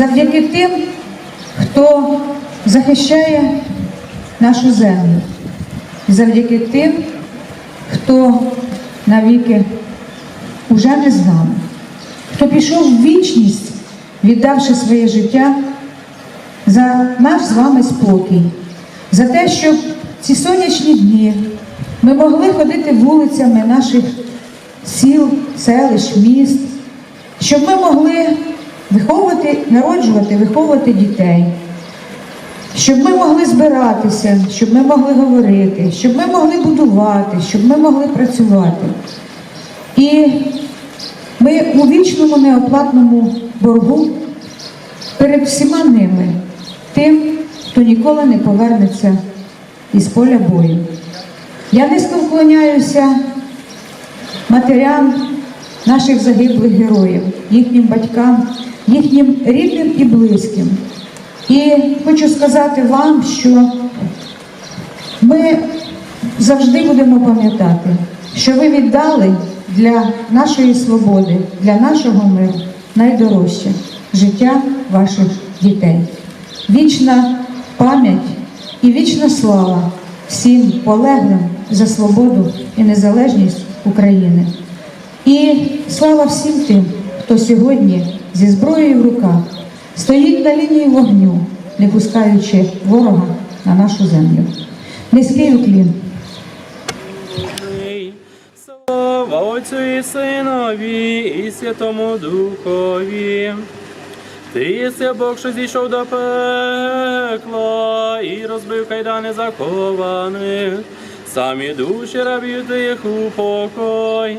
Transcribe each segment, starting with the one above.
завдяки тим, хто захищає нашу землю, завдяки тим, хто навіки уже не з нами, хто пішов в вічність, віддавши своє життя за наш з вами спокій, за те, щоб ці сонячні дні ми могли ходити вулицями наших сіл, селищ, міст, щоб ми могли виховувати, народжувати, виховувати дітей, щоб ми могли збиратися, щоб ми могли говорити, щоб ми могли будувати, щоб ми могли працювати. І ми у вічному неоплатному боргу перед всіма ними, тим, хто ніколи не повернеться із поля бою. Я низько вклоняюся матерям наших загиблих героїв, їхнім батькам, їхнім рідним і близьким. І хочу сказати вам, що ми завжди будемо пам'ятати, що ви віддали для нашої свободи, для нашого миру найдорожче життя ваших дітей. Вічна пам'ять і вічна слава всім полеглим за свободу і незалежність України. І слава всім тим, хто сьогодні зі зброєю в руках стоїть на лінії вогню, не пускаючи ворога на нашу землю. Низький уклін. Слава Отцю і Синові, і Святому Духові. Ти єси Бог, що зійшов до пекла і розбив кайдани закованих. Самі душі рабів тих упокой,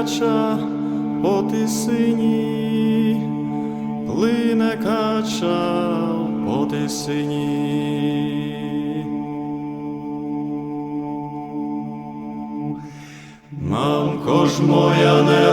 Кача по тисині, плине кача по тисині. Мамко ж моя, не